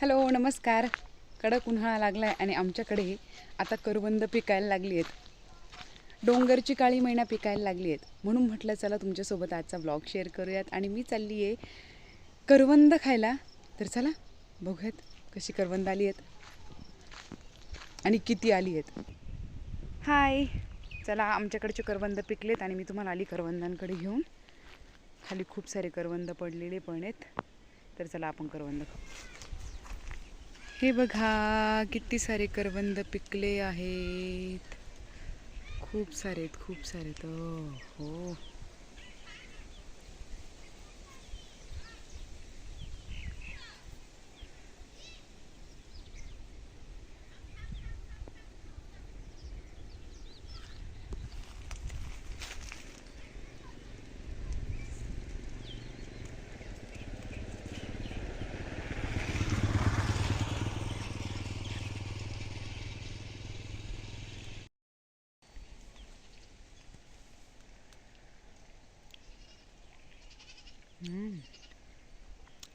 Hello नमस्कार. कडक उन्हाळा लागला आहे आणि आमच्याकडे आता करवंद पिकायला लागली आहेत. डोंगरची काळी मैना पिकायला लागली आहेत. म्हणून म्हटलं चला तुमच्यासोबत आजचा ब्लॉग शेअर करूयात. आणि मी चालली आहे करवंद खायला. तर चला बघूयात कशी करवंद आली आहेत आणि किती आली आहेत. हाय. चला आमच्याकडचे करवंद पिकलेत आणि मी तुम्हाला आली करवंदांकडे घेऊन. खाली खूप सारे करवंद पडलेले पण आहेत. तर चला आपण करवंद खाऊ. हे बघा किती सारे करवंद पिकले आहेत. खूप सारे आहेत खूप सारे आहेत. हो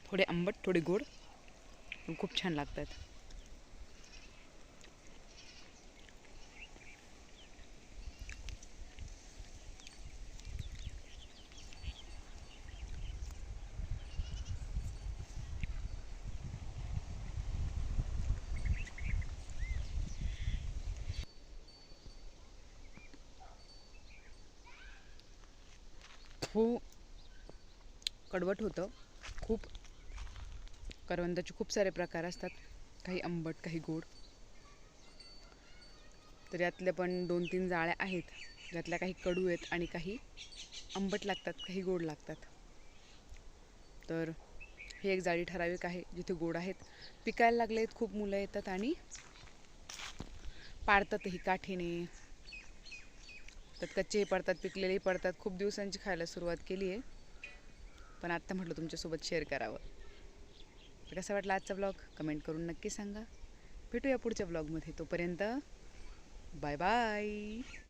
थोडे आंबट थोडे गोड खूप छान लागतात. खूप कडवट होतं. खूप करवंदाचे खूप सारे प्रकार असतात. काही आंबट काही गोड. तर यातल्या पण दोन तीन जाळ्या आहेत. ज्यातल्या काही कडू आहेत आणि काही आंबट लागतात काही गोड लागतात. तर ही एक जाळी ठराविक आहे जिथे गोड आहेत. पिकायला लागले आहेत खूप मुलं येतात आणि पाडतातही काठीने. त्यात कच्चेही पडतात पिकलेलेही पडतात. खूप दिवसांची खायला सुरुवात केली आहे पण आत्ता म्हटलं तुमच्यासोबत शेअर करावं. तर कसा वाटला आजचा ब्लॉग कमेंट करून नक्की सांगा. भेटूया पुढच्या ब्लॉगमध्ये तोपर्यंत बाय बाय